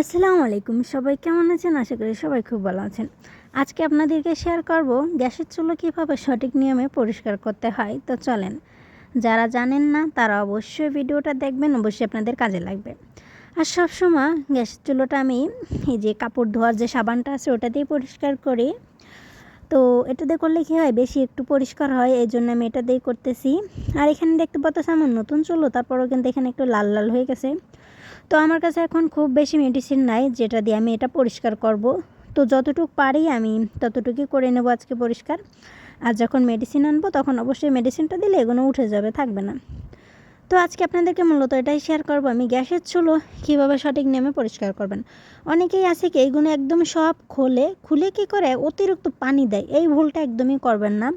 আসসালামু আলাইকুম। সবাই কেমন আছেন? আশা করি সবাই খুব ভালো আছেন। আজকে আপনাদেরকে শেয়ার করব গ্যাসের চুলো কীভাবে সঠিক নিয়মে পরিষ্কার করতে হয়। তো চলেন। যারা জানেন না, তারা অবশ্যই ভিডিওটা দেখবেন, অবশ্যই আপনাদের কাজে লাগবে। আর সবসময় গ্যাসের চুলোটা আমি এই যে কাপড় ধোয়ার যে সাবানটা আছে, ওটা দিয়ে পরিষ্কার করি। তো এটা দিয়ে করলে কী হয়? বেশি একটু পরিষ্কার হয় এই জন্য আমি এটা দিয়ে করতেছি। আর এখানে দেখতে পাচ্ছি আমার নতুন চুলো, তারপরও কিন্তু এখানে একটু লাল লাল হয়ে গেছে। তো আমার কাছে এখন খুব বেশি মেডিসিন নাই, যেটা দিয়ে আমি এটা পরিষ্কার করব। তো যতটুকু পারি আমি ততটুকুই করে নেব আজকে পরিষ্কার। আর যখন মেডিসিন আনব, তখন অবশ্যই মেডিসিনটা দিলে এগুলো উঠে যাবে, থাকবে না। তো আজকে আপনাদেরকে মূলত এটাই শেয়ার করব আমি, গ্যাসের চুলো কীভাবে সঠিক নিয়মে পরিষ্কার করবেন। অনেকেই আছে কি এইগুলো একদম সব খোলে, খুলে কি করে অতিরিক্ত পানি দেয়, এই ভুলটা একদমই করবেন না।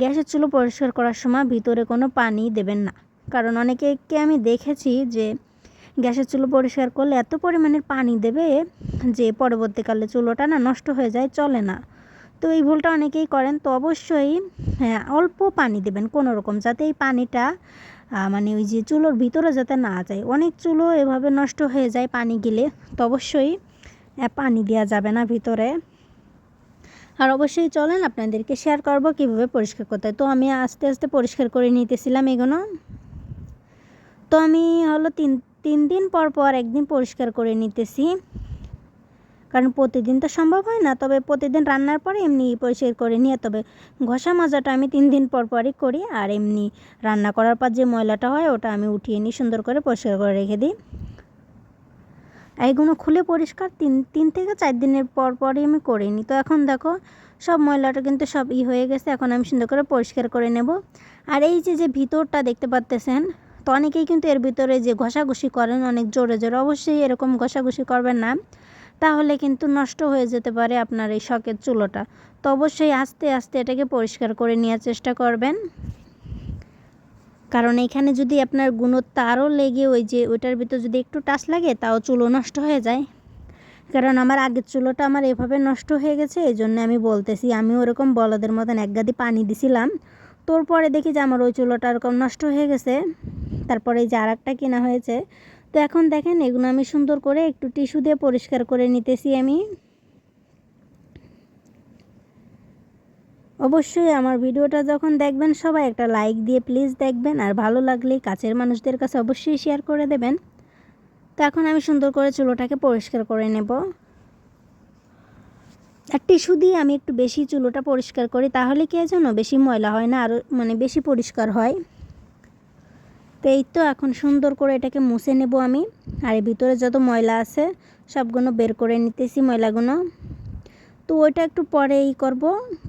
গ্যাসের চুলো পরিষ্কার করার সময় ভিতরে কোনো পানি দেবেন না। কারণ অনেকেকে আমি দেখেছি যে গ্যাসের চুলো পরিষ্কার করলে এত পরিমাণের পানি দেবে যে পরবর্তীকালে চুলোটা না নষ্ট হয়ে যায়, চলে না। তো এই ভুলটা অনেকেই করেন, তো অবশ্যই হ্যাঁ অল্প পানি দেবেন কোনো রকম যাতে এই পানিটা মানে ওই যে চুলোর ভিতরে যাতে না যায়। অনেক চুলো এভাবে নষ্ট হয়ে যায় পানি গেলে, তো অবশ্যই পানি দেওয়া যাবে না ভিতরে। আর অবশ্যই চলেন, আপনাদেরকে শেয়ার করব কীভাবে পরিষ্কার করতে হয়। তো আমি আস্তে আস্তে পরিষ্কার করে নিতেছিলাম এগুলো। তো আমি হলো তিন তিন দিন পর পর একদিন পরিষ্কার করে নিতেছি। কারণ প্রতিদিন তো সম্ভব হয় না, তবে প্রতিদিন রান্নার পরে এমনি পরিষ্কার করে নিয়ে, তবে ঘষা মাজাটা আমি তিন দিন পর পরই করি আর এমনি রান্না করার পর যে ময়লাটা হয় ওটা আমি উঠিয়ে নিই সুন্দর করে পরিষ্কার করে রেখে দিই। এইগুলো খুলে পরিষ্কার তিন তিন থেকে চার দিনের পর পরই আমি করে নিই। তো এখন দেখো, সব ময়লাটা কিন্তু সব ই হয়ে গেছে, এখন আমি সুন্দর করে পরিষ্কার করে নেব। আর এই যে যে ভিতরটা দেখতে পাচ্তেছেন তো অনেকেই কিন্তু এর ভিতরে যে ঘষাঘষি করেন অনেক জোরে জোরে, অবশ্যই এরকম ঘষাঘষি করবেন না। তাহলে কিন্তু নষ্ট হয়ে যেতে পারে আপনার এই শখের চুলোটা। তো অবশ্যই আস্তে আস্তে এটাকে পরিষ্কার করে নেওয়ার চেষ্টা করবেন। কারণ এখানে যদি আপনার গুণত্ব আরও লেগে ওই যে ওইটার ভিতর যদি একটু টাচ লাগে, তাও চুলো নষ্ট হয়ে যায়। কারণ আমার আগের চুলোটা আমার এভাবে নষ্ট হয়ে গেছে, এই জন্য আমি বলতেছি আমি ওরকম বলদের মতন এক গাদি পানি দিছিলাম। তোর পরে দেখি যে আমার ওই চুলোটা এরকম নষ্ট হয়ে গেছে। তারপরে এই যে আর একটা কেনা হয়েছে। তো এখন দেখেন, এগুলো আমি সুন্দর করে একটু টিস্যু দিয়ে পরিষ্কার করে নিতেছি আমি। অবশ্যই আমার ভিডিওটা যখন দেখবেন, সবাই একটা লাইক দিয়ে প্লিজ দেখবেন। আর ভালো লাগলে কাছের মানুষদের কাছে অবশ্যই শেয়ার করে দেবেন। তো এখন আমি সুন্দর করে চুলোটাকে পরিষ্কার করে নেব। আর টিস্যু দিয়ে আমি একটু বেশি চুলোটা পরিষ্কার করি, তাহলে কি যেন বেশি ময়লা হয় না আরও মানে বেশি পরিষ্কার হয়। তো এই তো এখন সুন্দর করে এটাকে মুছে নেব আমি। আর এর ভিতরে যত ময়লা আছে, সবগুলো বের করে নিতেছি ময়লাগুলো। তো ওইটা একটু পরেই করব,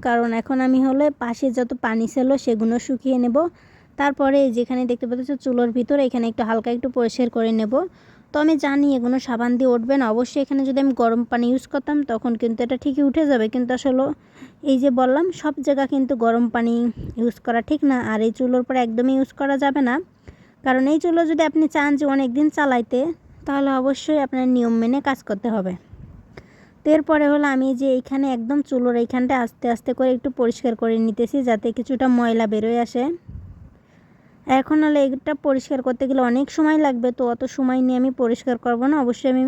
কারণ এখন আমি হলে পাশে যত পানি ছিল সেগুলো শুকিয়ে নেব। তারপরে যেখানে দেখতে পাচ্ছ চুলোর ভিতরে, এখানে একটু হালকা একটু পরিষ্কার করে নেব। তো আমি জানি এগুলো সাবান দিয়ে উঠবে না। অবশ্যই এখানে যদি আমি গরম পানি ইউজ করতাম, তখন কিন্তু এটা ঠিকই উঠে যাবে। কিন্তু আসলে এই যে বললাম, সব জায়গা কিন্তু গরম পানি ইউজ করা ঠিক না। আর এই চুলোর পরে একদমই ইউজ করা যাবে না। কারণ এই চুলো যদি আপনি চান যে অনেক দিন চালাইতে, তাহলে অবশ্যই আপনার নিয়ম মেনে কাজ করতে হবে। তো এরপরে হলো আমি যে এইখানে একদম চুলোর এইখানটা আস্তে আস্তে করে একটু পরিষ্কার করে নিতেছি, যাতে কিছুটা ময়লা বেরোয় আসে। এখন হলে এটা পরিষ্কার করতে গেলে অনেক সময় লাগবে, তো অত সময় নিয়ে আমি পরিষ্কার করব না। অবশ্যই আমি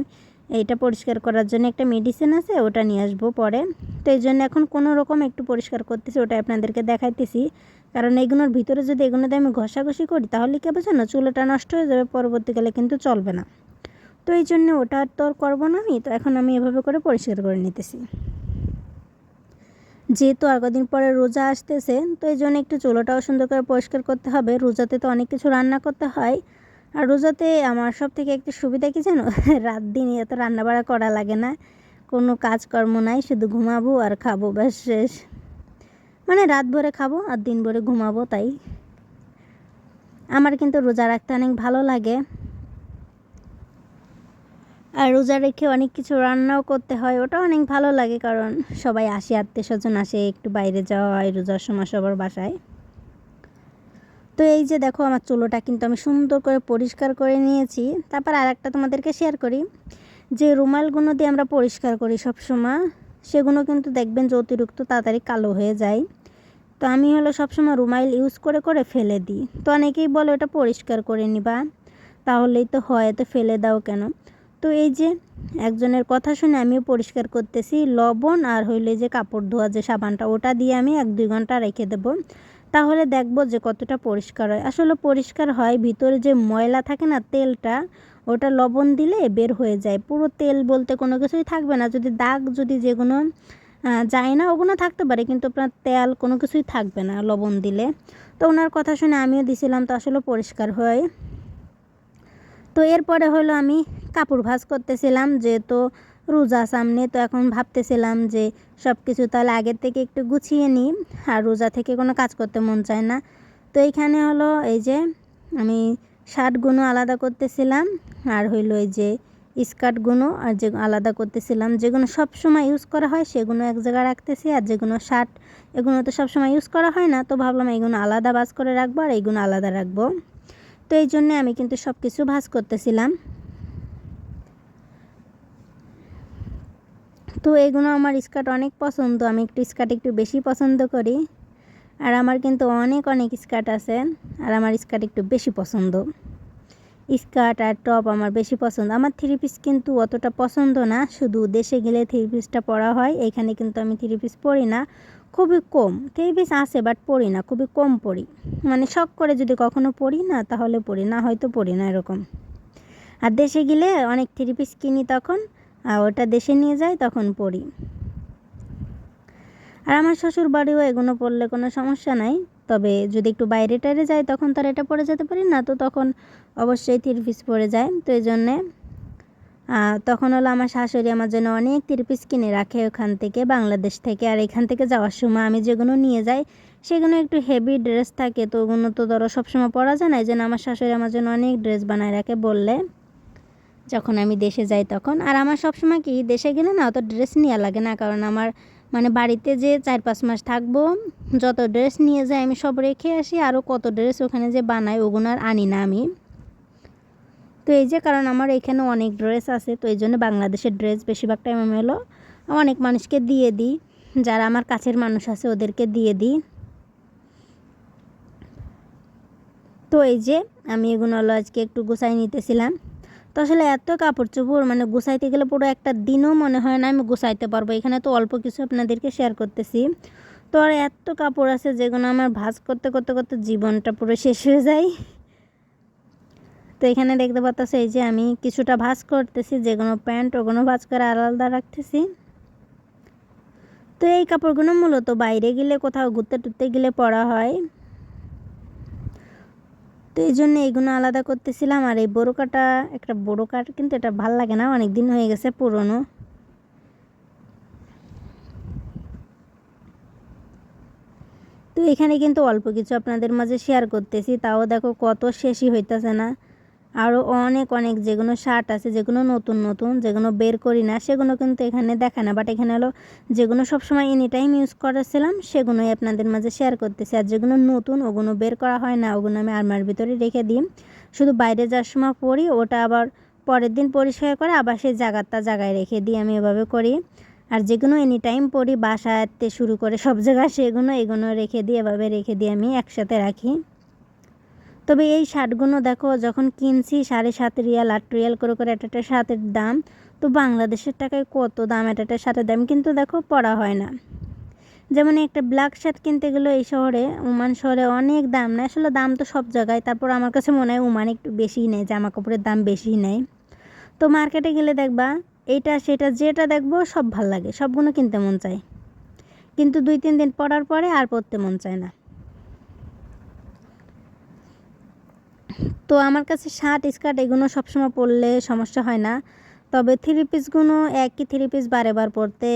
এইটা পরিষ্কার করার জন্য একটা মেডিসিন আছে, ওটা নিয়ে আসব পরে। তো এই জন্য এখন কোনো রকম একটু পরিষ্কার করতেছি, ওটা আপনাদেরকে দেখাইতেছি। কারণ এগুলোর ভিতরে যদি এগুলোতে আমি ঘষাঘষি করি, তাহলে কী হবে না চুলোটা নষ্ট হয়ে যাবে, পরবর্তীকালে কিন্তু চলবে না। তো এই জন্য ওটা তো আর করব না আমি, তো এখন আমি এভাবে করে পরিষ্কার করে নিতেছি। যেহেতু আর কদিন পরে রোজা আসতেছে, তো এই জন্য একটু চুলোটাও সুন্দর করে পরিষ্কার করতে হবে। রোজাতে তো অনেক কিছু রান্না করতে হয়। আর রোজাতে আমার সব থেকে একটু সুবিধা কি জানো? রাত দিন এত রান্না বাড়া করা লাগে না। কোনো কাজকর্ম নাই, শুধু ঘুমাবো আর খাব, ব্যাস শেষ। মানে রাত ভরে খাব আর দিন ভরে ঘুমাবো, তাই। আমার কিন্তু রোজা রাখতে অনেক ভালো লাগে। আর রোজা রেখে অনেক কিছু রান্নাও করতে হয় ওটা অনেক ভালো লাগে কারণ সবাই আসে আত্মীয় স্বজন আসে, একটু বাইরে যাওয়া হয়, রোজার সময় সবার বাসায়। তো এই যে দেখো আমার চুলোটা কিন্তু আমি সুন্দর করে পরিষ্কার করে নিয়েছি। তারপর আর একটা তোমাদেরকে শেয়ার করি, যে রুমালগুলো দিয়ে আমরা পরিষ্কার করি সব সময় সেগুলো কিন্তু দেখবেন যে অতিরিক্ত তাড়াতাড়ি কালো হয়ে যায়। তো আমি হলো সবসময় রুমাইল ইউজ করে করে ফেলে দিই। তো অনেকেই বলে ওটা পরিষ্কার করে নিবা, তাহলেই তো হয় তো ফেলে দাও কেন? তো এই যে একজনের কথা শুনে আমিও পরিষ্কার করতেছি, লবণ আর হইলে যে কাপড় ধোয়া যে সাবানটা, ওটা দিয়ে আমি এক দুই ঘণ্টা রেখে দেবো। তাহলে দেখব যে কতটা পরিষ্কার হয়। আসলে পরিষ্কার হয়, ভিতরে যে ময়লা থাকে না তেলটা, ওটা লবণ দিলে বের হয়ে যায়। পুরো তেল বলতে কোনো কিছুই থাকবে না। যদি দাগ যদি যে কোনো যায় না ওগুলো থাকতে পারে, কিন্তু আপনার তেল কোনো কিছুই থাকবে না লবণ দিলে। তো ওনার কথা শুনে আমিও দিছিলাম, তো আসলে পরিষ্কার হয়। তো এরপরে হলো আমি কাপড় ভাজ করতেছিলাম, যেহেতু রোজা সামনে, তো এখন ভাবতেছিলাম যে সব কিছু তাহলে আগের থেকে একটু গুছিয়ে নিই, আর রোজা থেকে কোনো কাজ করতে মন চায় না। তো এইখানে হলো এই যে আমি শার্টগুলো আলাদা করতেছিলাম, আর হইল এই যে স্কার্টগুলো আর যে আলাদা করতেছিলাম যেগুলো সব সময় ইউজ করা হয় সেগুলো এক জায়গায় রাখতেছি, আর যেগুলো শার্ট এগুলো তো সব সময় ইউজ করা হয় না, তো ভাবলাম এইগুলো আলাদা বাজ করে রাখব, আর এইগুলো আলাদা রাখব। তো এই জন্যে আমি কিন্তু সব কিছু ভাজ করতেছিলাম। তো এগুলো আমার স্কার্ট অনেক পছন্দ। আমি একটু স্কার্ট একটু বেশি পছন্দ করি। আর আমার কিন্তু অনেক অনেক স্কার্ট আছে। আর আমার স্কার্ট একটু বেশি পছন্দ। স্কার্ট আর টপ আমার বেশি পছন্দ। আমার থ্রি পিস কিন্তু অতটা পছন্দ না। শুধু দেশে গেলে থ্রি পিসটা পরা হয়। এখানে কিন্তু আমি থ্রি পিস পরি না। খুবই কম। থ্রি পিস আছে বাট পড়ি না। খুবই কম পড়ি মানে শখ করে যদি কখনো পড়ি না, তাহলে পড়ি না হয়তো পড়ি না এরকম। আর দেশে গেলে অনেক থ্রি পিস কিনি তখন। আর ওটা দেশে নিয়ে যাই, তখন পড়ি। আর আমার শ্বশুর বাড়িও এগুলো পড়লে কোনো সমস্যা নাই, তবে যদি একটু বাইরে টাইরে যায় তখন তার এটা পড়ে যেতে পারি না, তো তখন অবশ্যই থ্রি পিস পরে যায়, তো এই জন্যে তখন হলো আমার শাশুড়ি আমার জন্য অনেক থ্রি পিস কিনে রাখে ওখান থেকে, বাংলাদেশ থেকে, আর এখান থেকে যাওয়ার সময় আমি যেগুলো নিয়ে যাই সেগুলো একটু হেভি ড্রেস থাকে, তো ওগুলো তো ধরো সবসময় পরা যায় না, এই জন্য আমার শাশুড়ি আমার জন্য অনেক ড্রেস বানায় রাখে বললে। যখন আমি দেশে যাই তখন। আর আমার সবসময় কি, দেশে গেলে না অত ড্রেস নেওয়া লাগে না, কারণ আমার মানে বাড়িতে যে চার পাঁচ মাস থাকব, যত ড্রেস নিয়ে যাই আমি সব রেখে আসি আরও কত ড্রেস ওখানে যে বানাই ওগুলো আর আনি না আমি। তো এই যে, কারণ আমার এখানে অনেক ড্রেস আছে, তো এই জন্য বাংলাদেশের ড্রেস বেশিরভাগ টাইম আমি হলো অনেক মানুষকে দিয়ে দিই। যারা আমার কাছের মানুষ আছে, ওদেরকে দিয়ে দিই। তো এই যে, আমি এগুলো আজকে একটু গুছাই নিতেছিলাম। তো আসলে এত কাপড় চোপড় মানে গুছাইতে গেলে পুরো একটা দিনও মনে হয় না আমি গুছাইতে পারব। এখানে তো অল্প কিছু আপনাদেরকে শেয়ার করতেছি। তো আর এত কাপড় আছে যেগুলো আমার ভাজ করতে করতে করতে জীবনটা পুরো শেষ হয়ে যায়। তো এখানে দেখতে পাচ্ছি এই যে আমি কিছুটা ভাজ করতেছি, যেগুলো প্যান্ট ওগুলো ভাজ করে আলাদা রাখতেছি। তো এই কাপড়গুলো মূলত বাইরে গেলে কোথাও ঘুরতে টুরতে গেলে পরা হয়। তো এই জন্য এইগুলো আলাদা করতেছিলাম। আর এই বড়ো কাটা একটা বড়ো কাঠ কিন্তু এটা ভালো লাগে না অনেক দিন হয়ে গেছে পুরনো। তো এখানে কিন্তু অল্প কিছু আপনাদের মাঝে শেয়ার করতেছি, তাও দেখো কত শেষই হইতেছে না। আরও অনেক অনেক যেগুলো শার্ট আছে যেগুলো নতুন নতুন যেগুলো বের করি না সেগুলো কিন্তু এখানে দেখা না। বাট এখানে হলো যেগুলো সবসময় এনি টাইম ইউজ করেছিলাম সেগুলোই আপনাদের মাঝে শেয়ার করতেছি। আর যেগুলো নতুন ওগুলো বের করা হয় না ওগুলো আমি আরমার ভিতরে রেখে দিই। শুধু বাইরে যাওয়ার সময় পরি, ওটা আবার পরের দিন পরিষ্কার করে আবার সেই জায়গাটা জায়গায় রেখে দিই, আমি এভাবে করি। আর যেগুলো এনি টাইম পরি, বাসাতে শুরু করে সব জায়গায় সেগুলো এগুলো রেখে দিই, এভাবে রেখে দিই, আমি একসাথে রাখি। তবে এই শার্টগুলো দেখো, যখন কিনছি সাড়ে সাত রিয়াল, আট রিয়াল করে করে একটা একটা শার্টের দাম, তো বাংলাদেশের টাকায় কত দাম একটা একটা শার্টের দাম কিন্তু দেখো পড়া হয় না। যেমন একটা ব্ল্যাক শার্ট কিনতে গেলো এই শহরে উমান শহরে অনেক দাম নেয় আসলে দাম তো সব জায়গায়, তারপর আমার কাছে মনে হয় উমান একটু বেশিই নেয় জামা কাপড়ের দাম বেশিই নেয়। তো মার্কেটে গেলে দেখবা এইটা সেটা যেটা দেখব সব ভালো লাগে, সবগুলো কিনতে মন চায়। কিন্তু দুই তিন দিন পরার পরে আর পরতে মন চায় না। তো আমার কাছে শার্ট, স্কার্ট এগুলো সবসময় পরলে সমস্যা হয় না। তবে থ্রি পিসগুলো একই থ্রি পিস বারে বার পরতে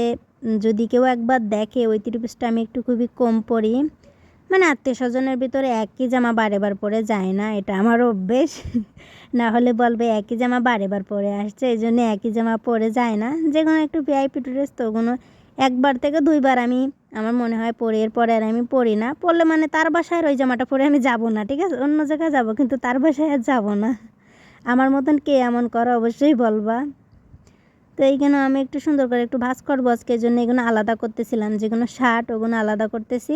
যদি কেউ একবার দেখে ওই থ্রি পিসটা আমি একটু খুবই কম পরি। মানে আত্মীয় স্বজনের ভিতরে একই জামা বারে বার পরে যায় না, এটা আমার অভ্যেস। না হলে বলবে একই জামা বারে বার পরে আসছে, এই জন্য একই জামা পরে যায় না। যেগুলো একটু ভিআইপি ড্রেস তো ওগুলো একবার থেকে দুইবার আমি, আমার মনে হয় পরে এরপরে আর আমি পড়ি না। পড়লে মানে তার বাসায় ওই জামাটা পরে আমি যাব না, ঠিক আছে? অন্য জায়গায় যাব, কিন্তু তার বাসায় আর যাব না। আমার মতন কে এমন করো, অবশ্যই বলবা। তো এইখানে আমি একটু সুন্দর করে একটু ভাজ করব আজকে, এই জন্য এগুলো আলাদা করতেছিলাম যেগুলো শার্ট ওগুলো আলাদা করতেছি।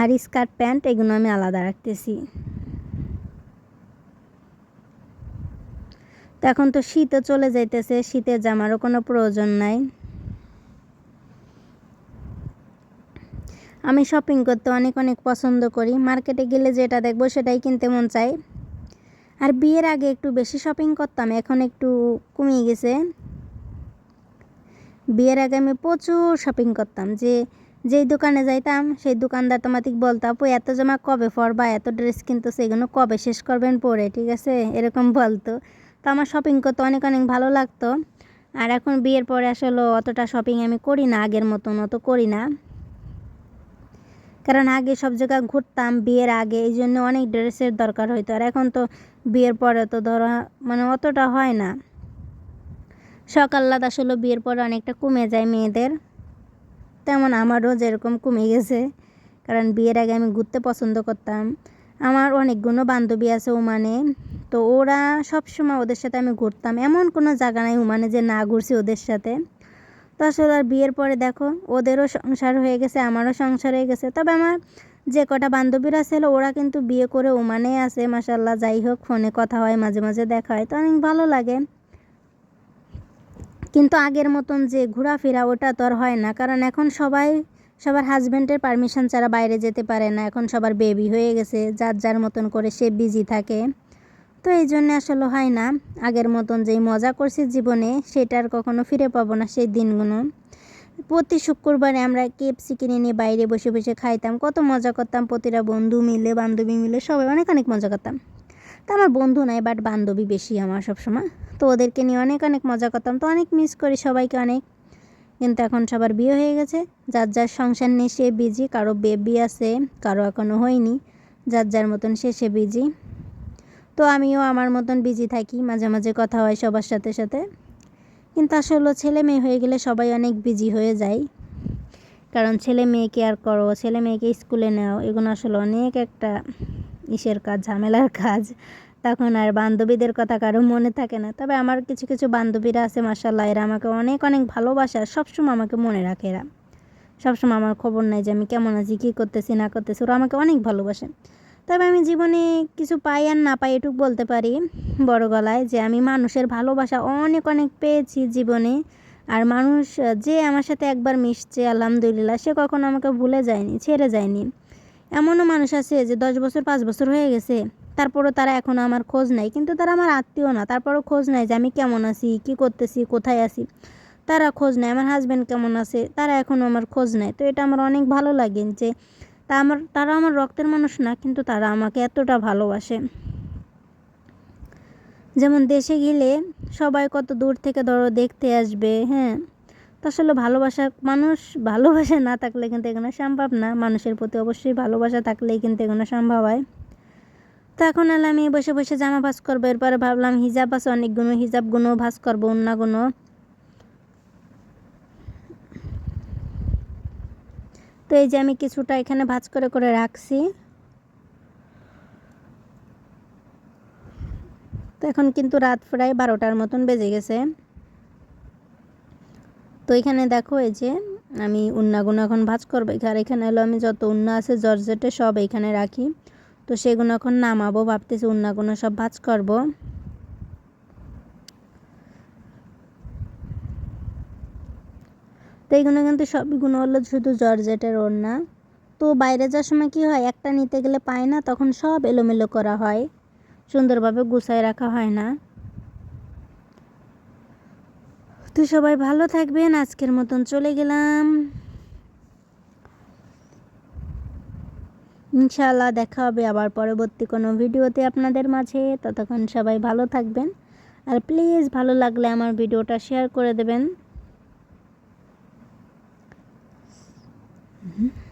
আর স্কার্ট প্যান্ট এগুলো আমি আলাদা রাখতেছি। তো এখন তো শীতও চলে যাইতেছে, শীতের জামারও কোনো প্রয়োজন নাই। আমি শপিং করতে অনেক অনেক পছন্দ করি। মার্কেটে গেলে যেটা দেখব সেটাই কিনতে মন চায়। আর বিয়ের আগে একটু বেশি শপিং করতাম, এখন একটু কমিয়ে গেছে। বিয়ের আগে আমি প্রচুর শপিং করতাম, যে, যেই দোকানে যাইতাম, সেই দোকানদার তোমাতিক বলতো, আপু, এত জামা কবে পরবা? এত ড্রেস কিন্তু সেগুলো কবে শেষ করবেন পরে? ঠিক আছে? এরকম বলতো। তো আমার শপিং করতে অনেক অনেক ভালো লাগতো। আর এখন বিয়ের পরে আসলে অতটা শপিং আমি করি না, আগের মতন অত করি না। কারণ আগে সব জায়গায় ঘুরতাম বিয়ের আগে, এই জন্য অনেক ড্রেসের দরকার হইতো। আর এখন তো বিয়ের পরে তো ধরো মানে অতটা হয় না। সকাল্লাদ আসলে বিয়ের পরে অনেকটা কমে যায় মেয়েদের। তেমন আমারও যেরকম কমে গেছে। কারণ বিয়ের আগে আমি ঘুরতে পছন্দ করতাম। আমার অনেকগুলো বান্ধবী আছে ওমানে। তো ওরা সব সময় ওদের সাথে আমি ঘুরতাম। এমন কোনো জায়গা নাই ওমানে যে না ঘুরছি ওদের সাথে। তো আসলে আর বিয়ের পরে দেখো, ওদেরও সংসার হয়ে গেছে, আমারও সংসার হয়ে গেছে। তবে আমার যে কটা বান্ধবীরা ছিল, ওরা কিন্তু বিয়ে করে ওমানে আছে মাসাল্লাহ যাই হোক, ফোনে কথা হয়, মাঝে মাঝে দেখা হয়। তো অনেক ভালো লাগে। কিন্তু আগের মতন যে ঘোরাফেরা, ওটা তো আর হয় না। কারণ এখন সবাই সবার হাজব্যান্ডের পারমিশন ছাড়া বাইরে যেতে পারে না। এখন সবার বেবি হয়ে গেছে, যার যার মতন করে সে বিজি থাকে। তো এই জন্য আসলে হয় না। আগের মতন যেই মজা করছি জীবনে, সেটা আর কখনো ফিরে পাবো না সেই দিনগুলো। প্রতি শুক্রবারে আমরা কেপসি কিনে নিয়ে বাইরে বসে বসে খাইতাম, কত মজা করতাম প্রতিটা বন্ধু মিলে, বান্ধবী মিলে, সবাই অনেক অনেক মজা করতাম। তো আমার বন্ধু নাই বাট বান্ধবী বেশি আমার সবসময়। তো ওদেরকে নিয়ে অনেক অনেক মজা করতাম, তো অনেক মিস করি সবাইকে অনেক। কিন্তু এখন সবার বিয়ে হয়ে গেছে। যার যার সংসার নিয়ে সে বিজি কারও বেবি আছে, কারও এখনও হয়নি। যার যার মতন সে সে বিজি তো আমিও আমার মতন বিজি থাকি, মাঝে মাঝে কথা হয় সবার সাথে সাথে। কিন্তু আসলে ছেলে মেয়ে হয়ে গেলে সবাই অনেক বিজি হয়ে যায়। কারণ ছেলে মেয়েকে আর করো, ছেলে মেয়েকে স্কুলে নেও, এগুলো আসলে অনেক একটা ইসের কাজ, ঝামেলার কাজ। তখন আর বান্ধবীদের কথা কারও মনে থাকে না। তবে আমার কিছু কিছু বান্ধবীরা আছে মাসাল্লাহ এরা আমাকে অনেক অনেক ভালোবাসে সবসময় আমাকে মনে রাখে এরা। সবসময় আমার খবর নাই যে আমি কেমন আছি, কী করতেছি, না করতেছি, ওরা আমাকে অনেক ভালোবাসে। তবে আমি জীবনে কিছু পাই আর না পাই এটুকু বলতে পারি বড় গলায় যে আমি মানুষের ভালোবাসা অনেক অনেক পেয়েছি জীবনে আর মানুষ যে আমার সাথে একবার মিশছে, আলহামদুলিল্লাহ, সে কখনো আমাকে ভুলে যায়নি, ছেড়ে যায়নি। এমনও মানুষ আছে যে দশ বছর, পাঁচ বছর হয়ে গেছে। তারপরও তারা এখনও আমার খোঁজ নেয়। কিন্তু তারা আমার আত্মীয় না। তারপরও খোঁজ নেয় যে আমি কেমন আছি, কী করতেছি, কোথায় আছি। তারা খোঁজ নেয়, আমার হাজব্যান্ড কেমন আছে? তারা এখনও আমার খোঁজ নেয়। তো এটা আমার অনেক ভালো লাগে যে তা আমার, তারা আমার রক্তের মানুষ না, কিন্তু তারা আমাকে এতটা ভালোবাসে। যেমন দেশে গেলে সবাই কত দূর থেকে ধরো দেখতে আসবে হ্যাঁ? আসলে ভালোবাসা মানুষ ভালোবাসা না থাকলে কিন্তু এখানে সম্ভব না। মানুষের প্রতি অবশ্যই ভালোবাসা থাকলেই কিন্তু এখানে সম্ভব হয়। তো এখন এলে আমি বসে বসে জামা ভাস করব। এরপরে ভাবলাম হিজাব আছে অনেকগুলো হিজাবগুলো ভাস করব অন্যগুলো তো এই যে আমি কিছুটা এখানে ভাজ করে করে রাখছি। তো এখন কিন্তু রাত প্রায় বারোটার মতন বেজে গেছে। তো এখানে দেখো এই যে আমি উন্নাগুনো এখন ভাজ করব। আর এখানে হলো আমি যত উন্না আছে জর্জেটে সব এখানে রাখি। তো সেগুলো এখন নামাবো, ভাবতেছি উন্নাগুলো সব ভাজ করব। তো এইগুলো কিন্তু সবগুলো হলো শুধু জর্জেটের ওড়না। তো বাইরে যাওয়ার সময় কী হয়, একটা নিতে গেলে পায় না, তখন সব এলোমেলো করা হয়। সুন্দরভাবে গুছায় রাখা হয় না। তো সবাই ভালো থাকবেন, আজকের মতন চলে গেলাম। ইনশাআল্লাহ দেখা হবে আবার পরবর্তী কোনো ভিডিওতে আপনাদের মাঝে। ততক্ষণ সবাই ভালো থাকবেন। আর প্লিজ ভালো লাগলে আমার ভিডিওটা শেয়ার করে দেবেন। Mm-hmm.